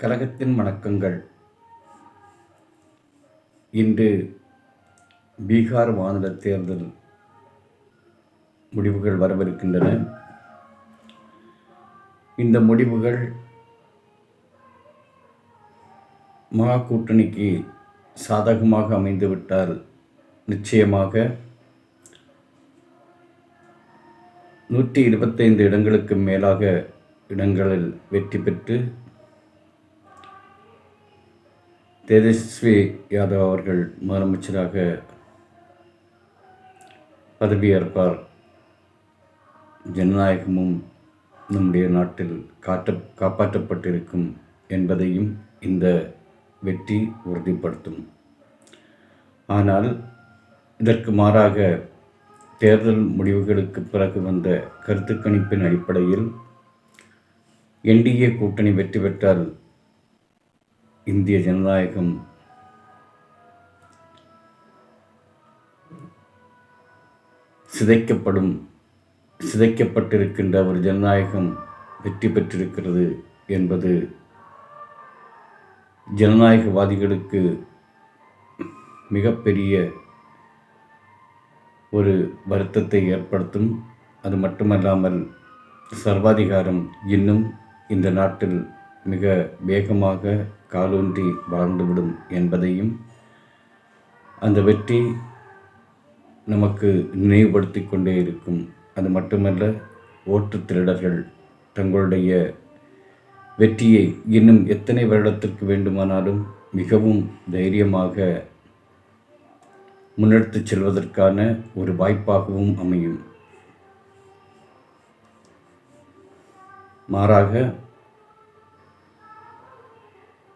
கழகத்தின் வணக்கங்கள். இன்று பீகார் மாநில தேர்தல் முடிவுகள் வரவிருக்கின்றன. இந்த முடிவுகள் மகா கூட்டணிக்கு சாதகமாக அமைந்துவிட்டால் நிச்சயமாக நூற்றி இருபத்தைந்து இடங்களுக்கு மேலாக இடங்களில் வெற்றி பெற்று தேஜஸ்வி யாதவ் அவர்கள் முதலமைச்சராக பதவியேற்பார். ஜனநாயகமும் நம்முடைய நாட்டில் காட்ட காப்பாற்றப்பட்டிருக்கும் என்பதையும் இந்த வெற்றி உறுதிப்படுத்தும். ஆனால் இதற்கு மாறாக தேர்தல் முடிவுகளுக்கு பிறகு வந்த கருத்து கணிப்பின் அடிப்படையில் என்டிஏ கூட்டணி வெற்றி பெற்றால் இந்திய ஜனநாயகம். சிதைக்கப்படும் சிதைக்கப்பட்டிருக்கின்ற ஒரு ஜனநாயகம் வெற்றி பெற்றிருக்கிறது என்பது ஜனநாயகவாதிகளுக்கு மிகப்பெரிய ஒரு வருத்தத்தை ஏற்படுத்தும். அது மட்டுமல்லாமல் சர்வாதிகாரம் இன்னும் இந்த நாட்டில் மிக வேகமாக காலூன்றி வளர்ந்துவிடும் என்பதையும் அந்த வெற்றி நமக்கு நினைவுபடுத்தி கொண்டே இருக்கும். அது மட்டுமல்ல ஓட்டு திருடர்கள் தங்களுடைய வெற்றியை இன்னும் எத்தனை வருடத்திற்கு வேண்டுமானாலும் மிகவும் தைரியமாக முன்னெடுத்துச் செல்வதற்கான ஒரு வாய்ப்பாகவும் அமையும். மாறாக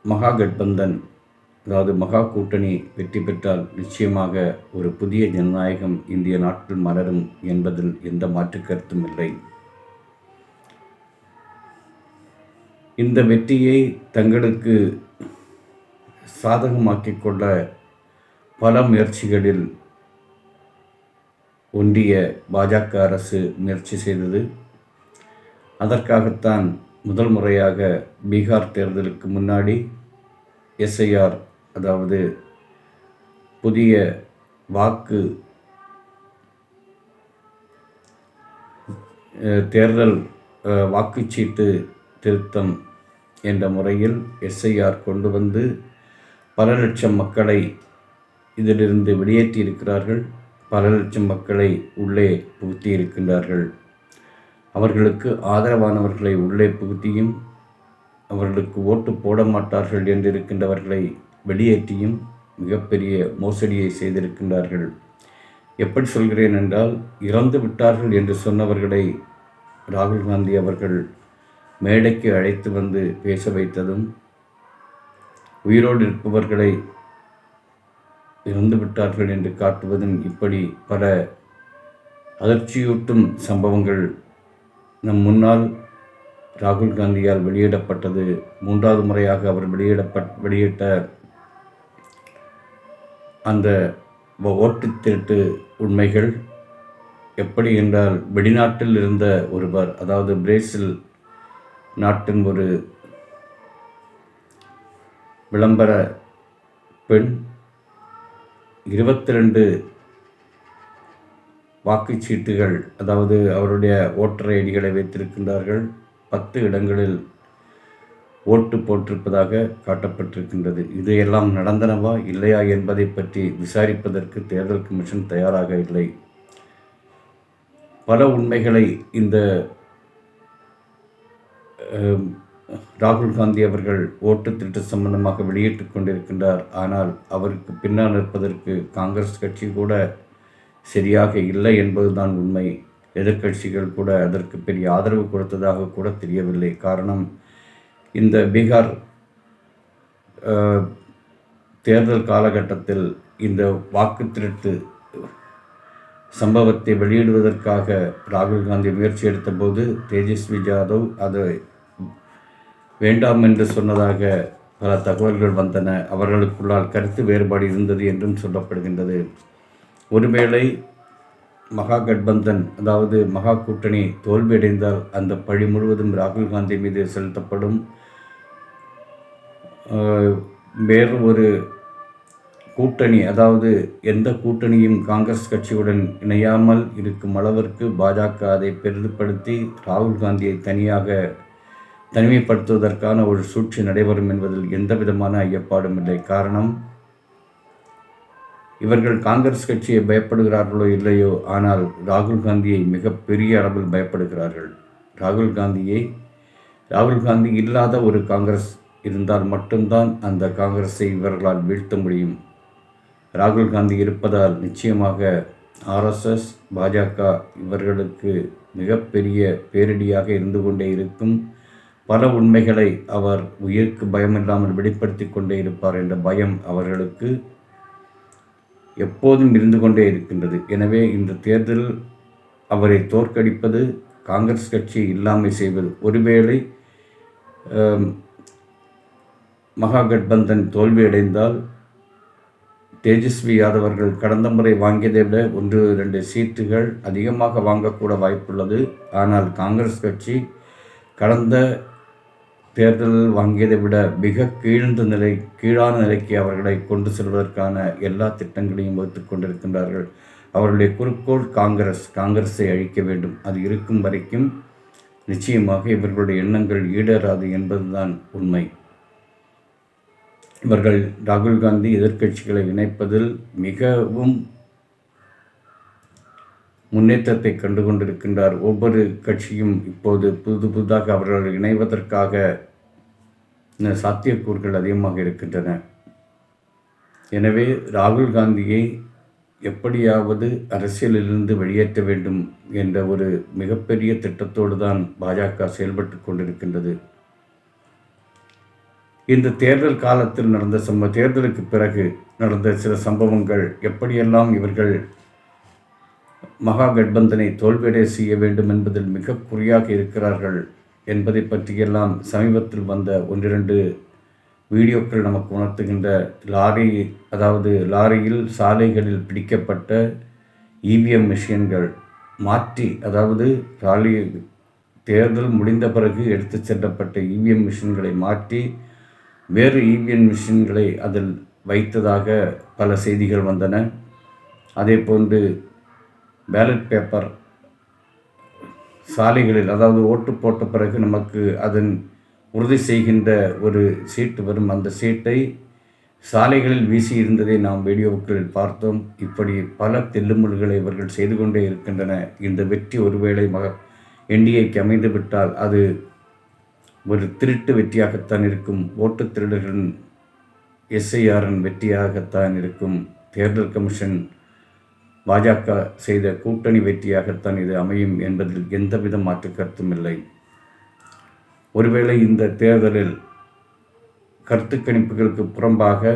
மகா கட்பந்தன் அதாவது மகா கூட்டணி வெற்றி பெற்றால் நிச்சயமாக ஒரு புதிய ஜனநாயகம் இந்திய நாட்டில் மலரும் என்பதில் எந்த மாற்று கருத்தும் இல்லை. இந்த வெற்றியை தங்களுக்கு சாதகமாக்கிக் கொள்ள பல முயற்சிகளில் ஒன்றிய பாஜக அரசு முயற்சி செய்தது. அதற்காகத்தான் முதல் முறையாக பீகார் தேர்தலுக்கு முன்னாடி எஸ்ஐஆர் அதாவது புதிய வாக்கு தேர்தல் வாக்குச்சீட்டு திருத்தம் என்ற முறையில் எஸ்ஐஆர் கொண்டு வந்து பல லட்சம் மக்களை இதிலிருந்து வெளியேற்றி இருக்கிறார்கள் பல லட்சம் மக்களை உள்ளே புகுத்தியிருக்கின்றார்கள். அவர்களுக்கு ஆதரவானவர்களை உள்ளே புகுத்தியும் அவர்களுக்கு ஓட்டு போட மாட்டார்கள் என்றிருக்கின்றவர்களை வெளியேற்றியும் மிகப்பெரிய மோசடியை செய்திருக்கின்றார்கள். எப்படி சொல்கிறேன் என்றால் இறந்து விட்டார்கள் என்று சொன்னவர்களை ராகுல் காந்தி அவர்கள் மேடைக்கு அழைத்து வந்து பேச வைத்ததும் உயிரோடு இருப்பவர்களை இறந்து விட்டார்கள் என்று காட்டுவதும் இப்படி பல அதிர்ச்சியூட்டும் சம்பவங்கள் நம் முன்னால் ராகுல் காந்தியால் வெளியிடப்பட்டது. மூன்றாவது முறையாக அவர் வெளியிடப்பட் வெளியிட்ட அந்த ஓட்டு திருட்டு உண்மைகள் எப்படி என்றால் வெளிநாட்டில் இருந்த ஒருவர் அதாவது பிரேசில் நாட்டின் ஒரு விளம்பர பெண் இருபத்தி ரெண்டு வாக்குச்சீட்டுகள் அதாவது அவருடைய ஓட்டர் ஐடிகளை வைத்திருக்கின்றார்கள். பத்து இடங்களில் ஓட்டு போட்டிருப்பதாக காட்டப்பட்டிருக்கின்றது. இதையெல்லாம் நடந்தனவா இல்லையா என்பதை பற்றி விசாரிப்பதற்கு தேர்தல் கமிஷன் தயாராக இல்லை. பல உண்மைகளை இந்த ராகுல் காந்தி அவர்கள் ஓட்டு திருட்டு சம்பந்தமாக வெளியிட்டு கொண்டிருக்கின்றார். ஆனால் அவருக்கு பின்னால் நிற்பதற்கு காங்கிரஸ் கட்சி கூட சரியாக இல்லை என்பதுதான் உண்மை. எதிர்க்கட்சிகள் கூட அதற்கு பெரிய ஆதரவு கொடுத்ததாக கூட தெரியவில்லை. காரணம் இந்த பீகார் தேர்தல் காலகட்டத்தில் இந்த வாக்கு திருட்டு சம்பவத்தை வெளியிடுவதற்காக ராகுல் காந்தி முயற்சி எடுத்தபோது தேஜஸ்வி ஜாதவ் அதை வேண்டாம் என்று சொன்னதாக பல தகவல்கள் வந்தன. அவர்களுக்குள்ளால் கருத்து வேறுபாடு இருந்தது என்றும் சொல்லப்படுகின்றது. ஒருவேளை மகா கட்பந்தன் அதாவது மகா கூட்டணி தோல்வியடைந்தால் அந்த பழி முழுவதும் ராகுல் காந்தி மீது செலுத்தப்படும். வேறு ஒரு கூட்டணி அதாவது எந்த கூட்டணியும் காங்கிரஸ் கட்சியுடன் இணையாமல் இருக்கும் அளவிற்கு பாஜக அதை பெரிதுபடுத்தி ராகுல் காந்தியை தனியாக தனிமைப்படுத்துவதற்கான ஒரு சூழ்ச்சி நடைபெறும் என்பதில் எந்த விதமான ஐயப்பாடும் இல்லை. காரணம் இவர்கள் காங்கிரஸ் கட்சியை பயப்படுகிறார்களோ இல்லையோ ஆனால் ராகுல் காந்தியை மிகப்பெரிய அளவில் பயப்படுகிறார்கள். ராகுல் காந்தியை ராகுல் காந்தி இல்லாத ஒரு காங்கிரஸ் இருந்தால் மட்டும்தான் அந்த காங்கிரஸை இவர்களால் வீழ்த்த முடியும். ராகுல் காந்தி இருப்பதால் நிச்சயமாக ஆர்எஸ்எஸ் பாஜக இவர்களுக்கு மிகப்பெரிய பேரிடியாக இருந்து கொண்டே இருக்கும். பல உண்மைகளை அவர் உயிருக்கு பயமில்லாமல் வெளிப்படுத்தி கொண்டே இருப்பார் என்ற பயம் அவர்களுக்கு. எப்போதும் இருந்து கொண்டே இருக்கின்றது. எனவே இந்த தேர்தல் அவரை தோற்கடிப்பது காங்கிரஸ் கட்சி இல்லாமை செய்வது. ஒருவேளை மகாகட்பந்தன் தோல்வியடைந்தால் தேஜஸ்வி யாதவர்கள் கடந்த முறை வாங்கியதை விட ஒன்று இரண்டு சீட்டுகள் அதிகமாக வாங்கக்கூட வாய்ப்புள்ளது. ஆனால் காங்கிரஸ் கட்சி கடந்த தேர்தலில் வாங்கியதை விட மிக கீழ்ந்த நிலை கீழான நிலைக்கு அவர்களை கொண்டு செல்வதற்கான எல்லா திட்டங்களையும் வகுத்து கொண்டிருக்கின்றார்கள். அவருடைய குறிக்கோள் காங்கிரஸ் காங்கிரஸை அழிக்க வேண்டும். அது இருக்கும் வரைக்கும் நிச்சயமாக இவர்களுடைய எண்ணங்கள் ஈடேறாது என்பதுதான் உண்மை. இவர்கள் ராகுல் காந்தி எதிர்க்கட்சிகளை இணைப்பதில் மிகவும் முன்னேற்றத்தை கண்டு கொண்டிருக்கின்றார் ஒவ்வொரு கட்சியும் இப்போது புது புதிதாக அவர்கள் இணைவதற்காக சாத்தியக்கூறுகள் அதிகமாக இருக்கின்றன. எனவே ராகுல் காந்தியை எப்படியாவது அரசியலிலிருந்து வெளியேற்ற வேண்டும் என்ற ஒரு மிகப்பெரிய திட்டத்தோடு தான் பாஜக செயல்பட்டு கொண்டிருக்கின்றது. இந்த தேர்தல் காலத்தில் நடந்த சம்ப தேர்தலுக்கு பிறகு நடந்த சில சம்பவங்கள் எப்படியெல்லாம் இவர்கள் மகா கட்பந்தனை தோல்வியடைய செய்ய வேண்டும் என்பதில் மிக குறியாக இருக்கிறார்கள் என்பதை பற்றியெல்லாம் சமீபத்தில் வந்த ஒன்றிரண்டு வீடியோக்கள் நமக்கு உணர்த்துகின்ற லாரி அதாவது லாரியில் சாலைகளில் பிடிக்கப்பட்ட இவிஎம் மிஷின்கள் மாற்றி அதாவது ராலி தேர்தல் முடிந்த பிறகு எடுத்துச் செல்லப்பட்ட இவிஎம் மிஷின்களை மாற்றி வேறு இவிஎம் மிஷின்களை அதில் வைத்ததாக பல செய்திகள் வந்தன. அதே போன்று பேலட் பேப்பர் சாலைகளில் அதாவது ஓட்டு போட்ட பிறகு நமக்கு அதன் உறுதி செய்கின்ற ஒரு சீட்டு வரும். அந்த சீட்டை சாலைகளில் வீசி இருந்ததை நாம் வீடியோக்களில் பார்த்தோம். இப்படி பல தில்லுமுல்களை இவர்கள் செய்து கொண்டே இருக்கின்றன. இந்த வெற்றி ஒருவேளை மக என்டிஏக்கு அமைந்துவிட்டால் அது ஒரு திருட்டு வெற்றியாகத்தான் இருக்கும். ஓட்டு திருடர்களின் எஸ்ஐஆரின் வெற்றியாகத்தான் இருக்கும். தேர்தல் கமிஷன் பாஜக செய்த கூட்டணி வெற்றியாகத்தான் இது அமையும் என்பதில் எந்தவித மாற்று கருத்தும் இல்லை. ஒருவேளை இந்த தேர்தலில் கருத்து கணிப்புகளுக்கு புறம்பாக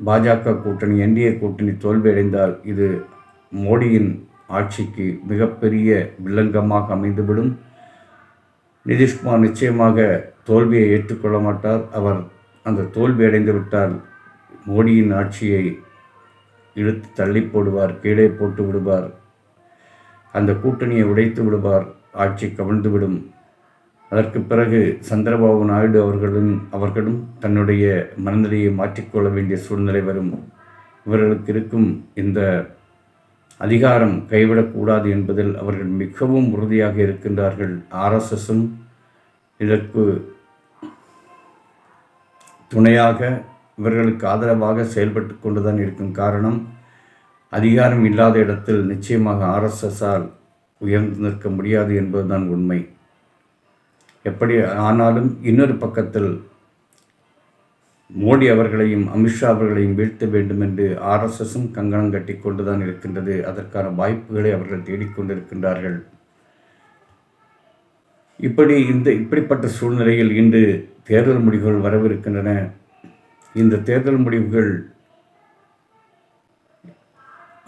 பாஜக கூட்டணி என்டிஏ கூட்டணி தோல்வியடைந்தால் இது மோடியின் ஆட்சிக்கு மிகப்பெரிய வில்லங்கமாக அமைந்துவிடும். நிதிஷ்குமார் நிச்சயமாக தோல்வியை ஏற்றுக்கொள்ள மாட்டார். அவர் அந்த தோல்வி அடைந்து விட்டால் மோடியின் ஆட்சியை இழுத்து தள்ளி போடுவார் கீழே போட்டு விடுவார். அந்த கூட்டணியை உடைத்து விடுவார் ஆட்சி கவிழ்ந்துவிடும் அதற்கு பிறகு சந்திரபாபு நாயுடு அவர்களும் அவர்களும் தன்னுடைய மனநிலையை மாற்றிக்கொள்ள வேண்டிய சூழ்நிலை வரும். இவர்களுக்கு இருக்கும் இந்த அதிகாரம் கைவிடக்கூடாது என்பதில் அவர்கள் மிகவும் உறுதியாக இருக்கின்றார்கள். ஆர்எஸ்எஸும் இதற்கு துணையாக இவர்களுக்கு ஆதரவாக செயல்பட்டு கொண்டுதான் இருக்கும் காரணம் அதிகாரம் இல்லாத இடத்தில் நிச்சயமாக ஆர்எஸ்எஸ்ஸால் உயர்ந்து நிற்க முடியாது என்பதுதான் உண்மை. எப்படி ஆனாலும் இன்னொரு பக்கத்தில் மோடி அவர்களையும் அமித்ஷா அவர்களையும் வீழ்த்த வேண்டும் என்று ஆர்எஸ்எஸும் கங்கணம் கட்டி கொண்டுதான் இருக்கின்றது. அதற்கான வாய்ப்புகளை அவர்கள் தேடிக்கொண்டிருக்கின்றார்கள் இப்படி இந்த இப்படிப்பட்ட சூழ்நிலையில் இன்று தேர்தல் முடிவுகள் வரவிருக்கின்றன. இந்த தேர்தல் முடிவுகள்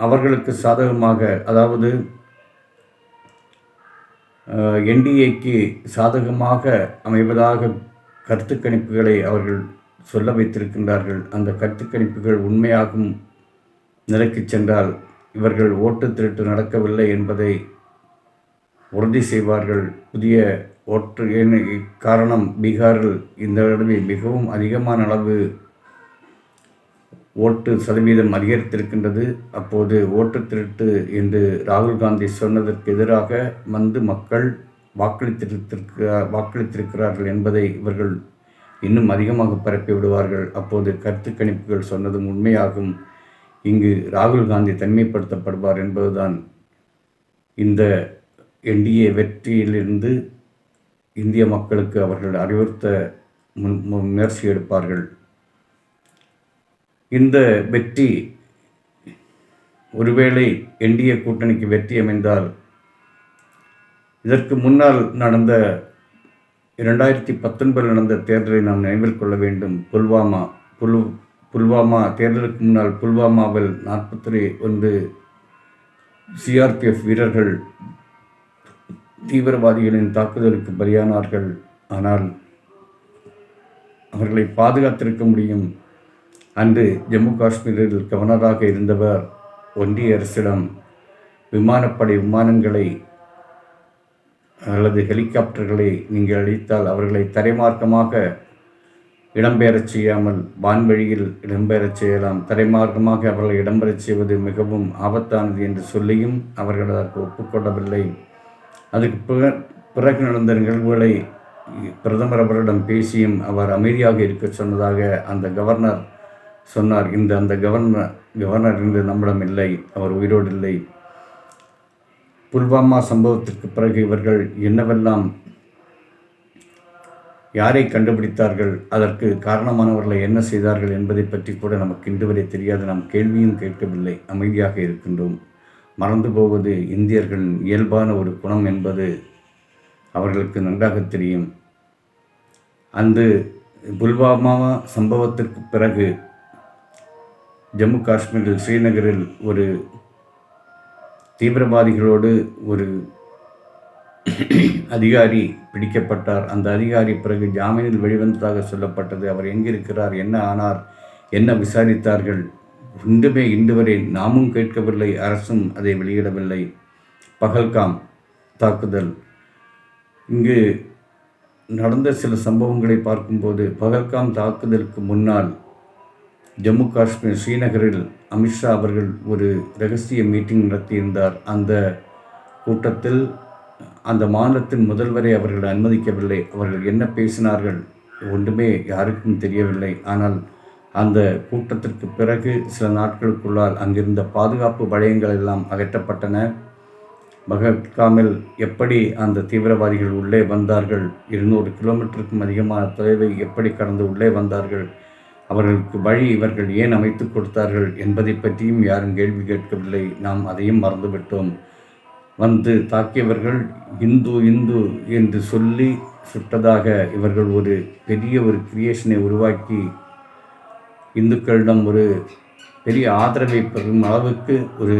அவர்களுக்கு சாதகமாக அதாவது என்டிஏக்கு சாதகமாக அமைவதாக கருத்து கணிப்புகளை அவர்கள் சொல்ல வைத்திருக்கின்றார்கள். அந்த கருத்து கணிப்புகள் உண்மையாகும் நிலைக்கு சென்றால் இவர்கள் ஓட்டு திருட்டு நடக்கவில்லை என்பதை உறுதி செய்வார்கள். புதிய ஓட்டு காரணம் பீகாரில் இந்த தடவை மிகவும் அதிகமான அளவு ஓட்டு சதவீதம் அதிகரித்திருக்கின்றது. அப்போது ஓட்டு திருட்டு என்று ராகுல் காந்தி சொன்னதற்கு எதிராக வந்து மக்கள் வாக்களித்திருத்திருக்க வாக்களித்திருக்கிறார்கள் என்பதை இவர்கள் இன்னும் அதிகமாக பரப்பி விடுவார்கள். அப்போது கருத்து கணிப்புகள் சொன்னதும் உண்மையாகும். இங்கு ராகுல் காந்தி தனிமைப்படுத்தப்படுவார் என்பதுதான் இந்த என்டிஏ வெற்றியிலிருந்து இந்திய மக்களுக்கு அவர்கள் அறிவுறுத்த முன் முயற்சி எடுப்பார்கள். இந்த வெற்றி ஒருவேளை என்டிஏ கூட்டணிக்கு வெற்றி அமைந்தால் இதற்கு முன்னால் நடந்த இரண்டாயிரத்தி பத்தொன்பதில் நடந்த தேர்தலை நாம் நினைவில் கொள்ள வேண்டும். புல்வாமா புல் புல்வாமா தேர்தலுக்கு முன்னால் புல்வாமாவில் நாற்பத்தி ஒன்று சிஆர்பிஎஃப் வீரர்கள் தீவிரவாதிகளின் தாக்குதலுக்கு பலியானார்கள். ஆனால் அவர்களை பாதுகாத்திருக்க முடியும். அன்று ஜம்மு காஷ்மீரில் கவர்னராக இருந்தவர் ஒன்றிய அரசிடம் விமானப்படை விமானங்களை அல்லது ஹெலிகாப்டர்களை நீங்கள் அளித்தால் அவர்களை தரைமார்க்கமாக இடம்பெயரச் செய்யாமல் வான்வழியில் இடம்பெயரச் செய்யலாம். தரைமார்க்கமாக அவர்களை இடம்பெறச் செய்வது மிகவும் ஆபத்தானது என்று சொல்லியும் அவர்கள் அதற்கு ஒப்புக்கொள்ளவில்லை. அதுக்கு பிறகு நடந்த நிகழ்வுகளை பிரதமர் அவரிடம் பேசியும் அவர் அமைதியாக இருக்க சொன்னதாக அந்த கவர்னர் சொன்னார் இந்த அந்த கவர்னர் கவர்னர் இன்று நம்மிடம் இல்லை அவர் உயிரோடு இல்லை. புல்வாமா சம்பவத்திற்கு பிறகு இவர்கள் என்னவெல்லாம் யாரை கண்டுபிடித்தார்கள் அதற்கு காரணமானவர்களை என்ன செய்தார்கள் என்பதை பற்றி கூட நமக்கு இன்று வரை தெரியாது. நாம் கேள்வியும் கேட்கவில்லை அமைதியாக இருக்கின்றோம். மறந்து போவது இந்தியர்களின் இயல்பான ஒரு குணம் என்பது அவர்களுக்கு நன்றாக தெரியும். அந்த புல்வாமா சம்பவத்திற்கு பிறகு ஜம்மு காஷ்மீரில் ஸ்ரீநகரில் ஒரு தீவிரவாதிகளோடு ஒரு அதிகாரி பிடிக்கப்பட்டார். அந்த அதிகாரி பிறகு ஜாமீனில் வெளிவந்ததாக சொல்லப்பட்டது. அவர் எங்கிருக்கிறார்? என்ன ஆனார்? என்ன விசாரித்தார்கள்? ஒன்றுமே இன்று வரை நாமும் கேட்கவில்லை. அரசும் அதை வெளியிடவில்லை. பகல்காம் தாக்குதல். இங்கு நடந்த சில சம்பவங்களை பார்க்கும்போது பகல்காம் தாக்குதலுக்கு முன்னால் ஜம்மு காஷ்மீர் ஸ்ரீநகரில் அமித்ஷா அவர்கள் ஒரு ரகசிய மீட்டிங் நடத்தியிருந்தார். அந்த கூட்டத்தில் அந்த மாநிலத்தின் முதல்வரை அவர்கள் அனுமதிக்கவில்லை. அவர்கள் என்ன பேசினார்கள் ஒன்றுமே யாருக்கும் தெரியவில்லை. ஆனால் அந்த கூட்டத்திற்கு பிறகு சில நாட்களுக்குள்ளால் அங்கிருந்த பாதுகாப்பு வளையங்கள் எல்லாம் அகற்றப்பட்டன. பகத்காமில் எப்படி அந்த தீவிரவாதிகள் உள்ளே வந்தார்கள்? இருநூறு கிலோமீட்டருக்கும் அதிகமான தொலைவை எப்படி கடந்து உள்ளே வந்தார்கள்? அவர்களுக்கு வழி இவர்கள் ஏன் அமைத்து கொடுத்தார்கள் என்பதை பற்றியும் யாரும் கேள்வி கேட்கவில்லை. நாம் அதையும் மறந்துவிட்டோம். வந்து தாக்கியவர்கள் இந்து இந்து என்று சொல்லி சுட்டதாக இவர்கள் ஒரு பெரிய ஒரு கிரியேஷனை உருவாக்கி இந்துக்களிடம் ஒரு பெரிய ஆதரவை பெறும் அளவுக்கு ஒரு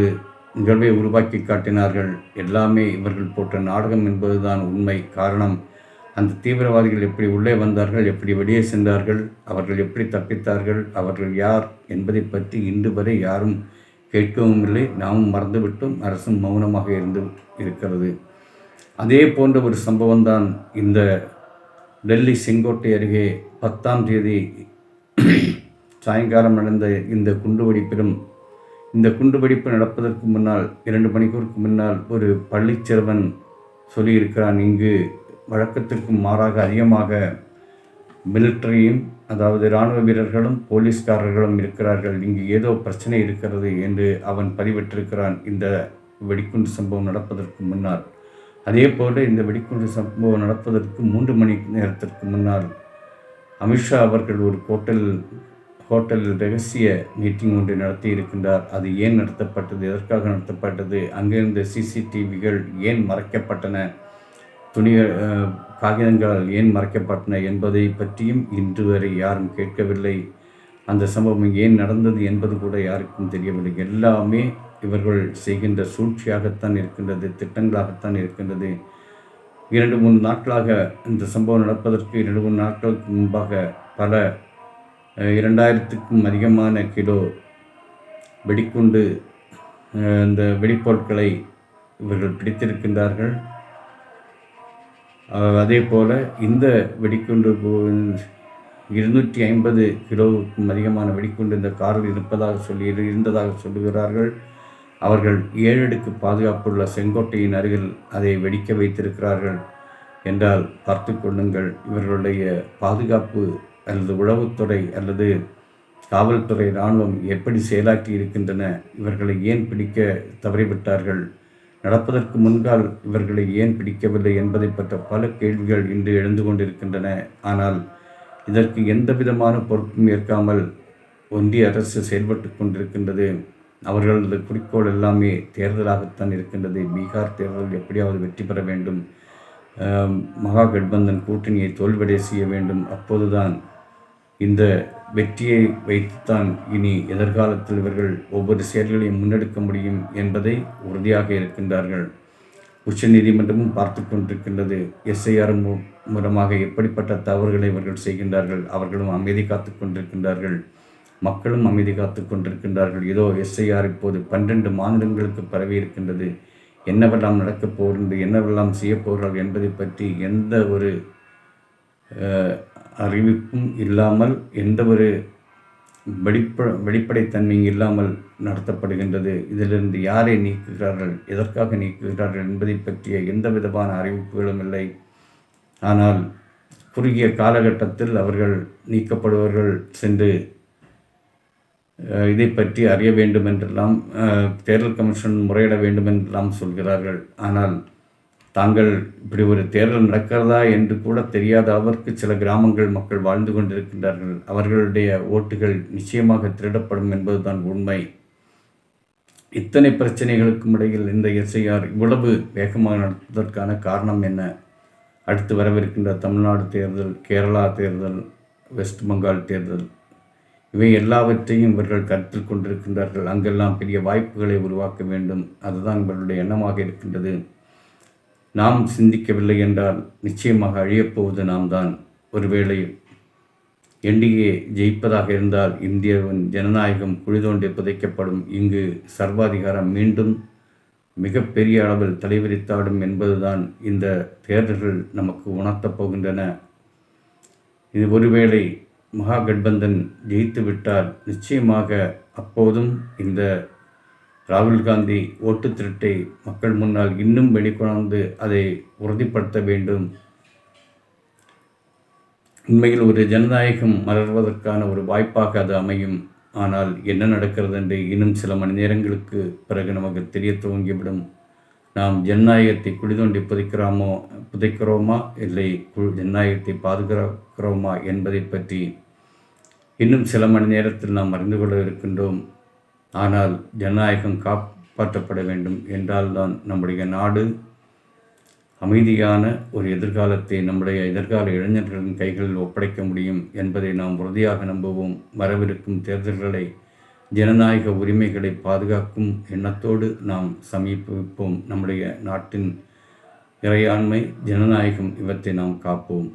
நிகழ்வை உருவாக்கி காட்டினார்கள். எல்லாமே இவர்கள் போட்ட நாடகம் என்பதுதான் உண்மை காரணம். அந்த தீவிரவாதிகள் எப்படி உள்ளே வந்தார்கள் எப்படி வெளியே சென்றார்கள் அவர்கள் எப்படி தப்பித்தார்கள் அவர்கள் யார் என்பதை பற்றி இன்று வரை யாரும் கேட்கவும் இல்லை. நாமும் மறந்துவிட்டும். அரசும் மௌனமாக இருந்து இருக்கிறது. அதே போன்ற ஒரு சம்பவம் தான் இந்த டெல்லி செங்கோட்டை அருகே பத்தாம் தேதி சாயங்காலம் நடந்த இந்த குண்டுவெடிப்பிலும் இந்த குண்டுவெடிப்பு நடப்பதற்கு முன்னால் இரண்டு மணிக்கூருக்கு முன்னால் ஒரு பள்ளிச்சிறுவன் சொல்லியிருக்கிறான். இங்கு வழக்கத்திற்கும் மாறாக அதிகமாக மிலிட்டரியும் அதாவது இராணுவ வீரர்களும் போலீஸ்காரர்களும் இருக்கிறார்கள். இங்கு ஏதோ பிரச்சனை இருக்கிறது என்று அவன் பதிவிட்டிருக்கிறான். இந்த வெடிக்குண்டு சம்பவம் நடப்பதற்கு முன்னால். அதே போல இந்த வெடிக்குண்டு சம்பவம் நடப்பதற்கு மூன்று மணி நேரத்திற்கு முன்னால் அமித்ஷா அவர்கள் ஒரு ஹோட்டல் ஹோட்டலில் ரகசிய மீட்டிங் ஒன்றை நடத்தி இருக்கின்றார். அது ஏன் நடத்தப்பட்டது? எதற்காக நடத்தப்பட்டது? அங்கிருந்த சிசிடிவிகள் ஏன் மறைக்கப்பட்டன? துணி காகிதங்களால் ஏன் மறைக்கப்பட்டன என்பதை பற்றியும் இன்று வரை யாரும் கேட்கவில்லை. அந்த சம்பவம் ஏன் நடந்தது என்பது கூட யாருக்கும் தெரியவில்லை. எல்லாமே இவர்கள் செய்கின்ற சூழ்ச்சியாகத்தான் இருக்கின்றது திட்டங்களாகத்தான் இருக்கின்றது. இரண்டு மூணு நாட்களாக இந்த சம்பவம் நடப்பதற்கு இரண்டு மூணு நாட்களுக்கு முன்பாக பல இரண்டாயிரத்துக்கும் அதிகமான கிலோ வெடிக்குண்டு இந்த வெடிப்பொருட்களை இவர்கள் பிடித்திருக்கின்றார்கள். அதே போல் இந்த வெடிக்குண்டு இருநூற்றி ஐம்பது கிலோவுக்கும் அதிகமான வெடிக்குண்டு இந்த காரில் இருப்பதாக சொல்லி இருந்ததாக சொல்லுகிறார்கள். அவர்கள் ஏழடுக்கு பாதுகாப்புள்ள செங்கோட்டையின் அருகில் அதை வெடிக்க வைத்திருக்கிறார்கள் என்றால் பார்த்து கொள்ளுங்கள். இவர்களுடைய பாதுகாப்பு அல்லது உளவுத்துறை அல்லது காவல்துறை இராணுவம் எப்படி செயலாற்றி இருக்கின்றன இவர்களை ஏன் பிடிக்க தவறிவிட்டார்கள்? நடப்பதற்கு முன்கால் இவர்களை ஏன் பிடிக்கவில்லை என்பதை பற்ற பல கேள்விகள் இன்று எழுந்து கொண்டிருக்கின்றன. ஆனால் இதற்கு எந்த விதமான பொறுப்பும் ஏற்காமல் ஒன்றிய அரசு செயல்பட்டு கொண்டிருக்கின்றது. அவர்களது குறிக்கோள் எல்லாமே தேர்தலாகத்தான் இருக்கின்றது. பீகார் தேர்தல் எப்படியாவது வெற்றி பெற வேண்டும். மகா கட்பந்தன் கூட்டணியை தோல்வடை செய்ய வேண்டும். அப்போதுதான் இந்த வெற்றியை வைத்துத்தான் இனி எதிர்காலத்தில் இவர்கள் ஒவ்வொரு செயல்களையும் முன்னெடுக்க முடியும் என்பதை உறுதியாக இருக்கின்றார்கள். உச்ச நீதிமன்றமும் பார்த்து கொண்டிருக்கின்றது. எஸ்ஐஆர் மூலமாக எப்படிப்பட்ட தவறுகளை இவர்கள் செய்கின்றார்கள் அவர்களும் அமைதி காத்து கொண்டிருக்கின்றார்கள். மக்களும் அமைதி காத்து கொண்டிருக்கின்றார்கள். இதோ எஸ்ஐஆர் இப்போது பன்னெண்டு மாநிலங்களுக்கு பரவி இருக்கின்றது. என்னவெல்லாம் நடக்கப் போகின்றது என்னவெல்லாம் செய்யப்போகிறார்கள் என்பதை பற்றி எந்த ஒரு அறிவிப்பும் இல்லாமல் எந்த ஒரு வெளிப்ப வெளிப்படைத்தன்மையும் இல்லாமல் நடத்தப்படுகின்றது. இதிலிருந்து யாரை நீக்குகிறார்கள்? எதற்காக நீக்குகிறார்கள் என்பதை பற்றிய எந்த விதமான அறிவிப்புகளும் இல்லை. ஆனால் குறுகிய காலகட்டத்தில் அவர்கள் நீக்கப்படுவர்கள் சென்று இதை பற்றி அறிய வேண்டும் என்றெல்லாம் தேர்தல் கமிஷன் முறையிட வேண்டும் என்றெல்லாம் சொல்கிறார்கள். ஆனால் தாங்கள் இப்படி ஒரு தேர்தல் நடக்கிறதா என்று கூட தெரியாத அளவிற்கு சில கிராமங்கள் மக்கள் வாழ்ந்து கொண்டிருக்கின்றார்கள். அவர்களுடைய ஓட்டுகள் நிச்சயமாக திருடப்படும் என்பதுதான் உண்மை. இத்தனை பிரச்சனைகளுக்கும் இடையில் இந்த எஸ்ஐஆர் இவ்வளவு வேகமாக நடத்துவதற்கான காரணம் என்ன? அடுத்து வரவிருக்கின்ற தமிழ்நாடு தேர்தல் கேரளா தேர்தல் வெஸ்ட் பெங்கால் தேர்தல் இவை எல்லாவற்றையும் இவர்கள் கருத்தில் கொண்டிருக்கின்றார்கள். அங்கெல்லாம் பெரிய வாய்ப்புகளை உருவாக்க வேண்டும். அதுதான் இவர்களுடைய எண்ணமாக இருக்கின்றது. நாம் சிந்திக்கவில்லை என்றால் நிச்சயமாக அழியப்போவது நாம் தான் ஒருவேளை. என்டிஏ ஜெயிப்பதாக இருந்தால் இந்தியாவின் ஜனநாயகம் குழிதோண்டி புதைக்கப்படும். இங்கு சர்வாதிகாரம் மீண்டும் மிகப்பெரிய அளவில் தலைவிரித்தாடும் என்பதுதான் இந்த தேர்தல்கள் நமக்கு உணர்த்தப் போகின்றன. இது ஒருவேளை மகா கட்பந்தன் ஜெயித்து விட்டால் நிச்சயமாக அப்போதும் இந்த ராகுல் காந்தி ஓட்டு திருட்டை மக்கள் முன்னால் இன்னும் வெளிக்கொணர்ந்து அதை உறுதிப்படுத்த வேண்டும். உண்மையில் ஒரு ஜனநாயகம் மலர்வதற்கான ஒரு வாய்ப்பாக அது அமையும். ஆனால் என்ன நடக்கிறது என்று இன்னும் சில மணி நேரங்களுக்கு பிறகு நமக்கு தெரிய துவங்கிவிடும். நாம் ஜனநாயகத்தை குடிதோண்டி புதைக்கிறோமோ புதைக்கிறோமா இல்லை ஜனநாயகத்தை பாதுகாக்கிறோமா என்பதை பற்றி இன்னும் சில மணி நேரத்தில் நாம் அறிந்து கொள்ள இருக்கின்றோம். ஆனால் ஜனநாயகம் காப்பாற்றப்பட வேண்டும் என்றால்தான் நம்முடைய நாடு அமைதியான ஒரு எதிர்காலத்தை நம்முடைய எதிர்கால இளைஞர்களின் கைகளில் ஒப்படைக்க முடியும் என்பதை நாம் உறுதியாக நம்புவோம். வரவிருக்கும் தேர்தல்களை ஜனநாயக உரிமைகளை பாதுகாக்கும் எண்ணத்தோடு நாம் சமீபிப்போம். நம்முடைய நாட்டின் இறையாண்மை ஜனநாயகம் இவற்றை நாம் காப்போம்.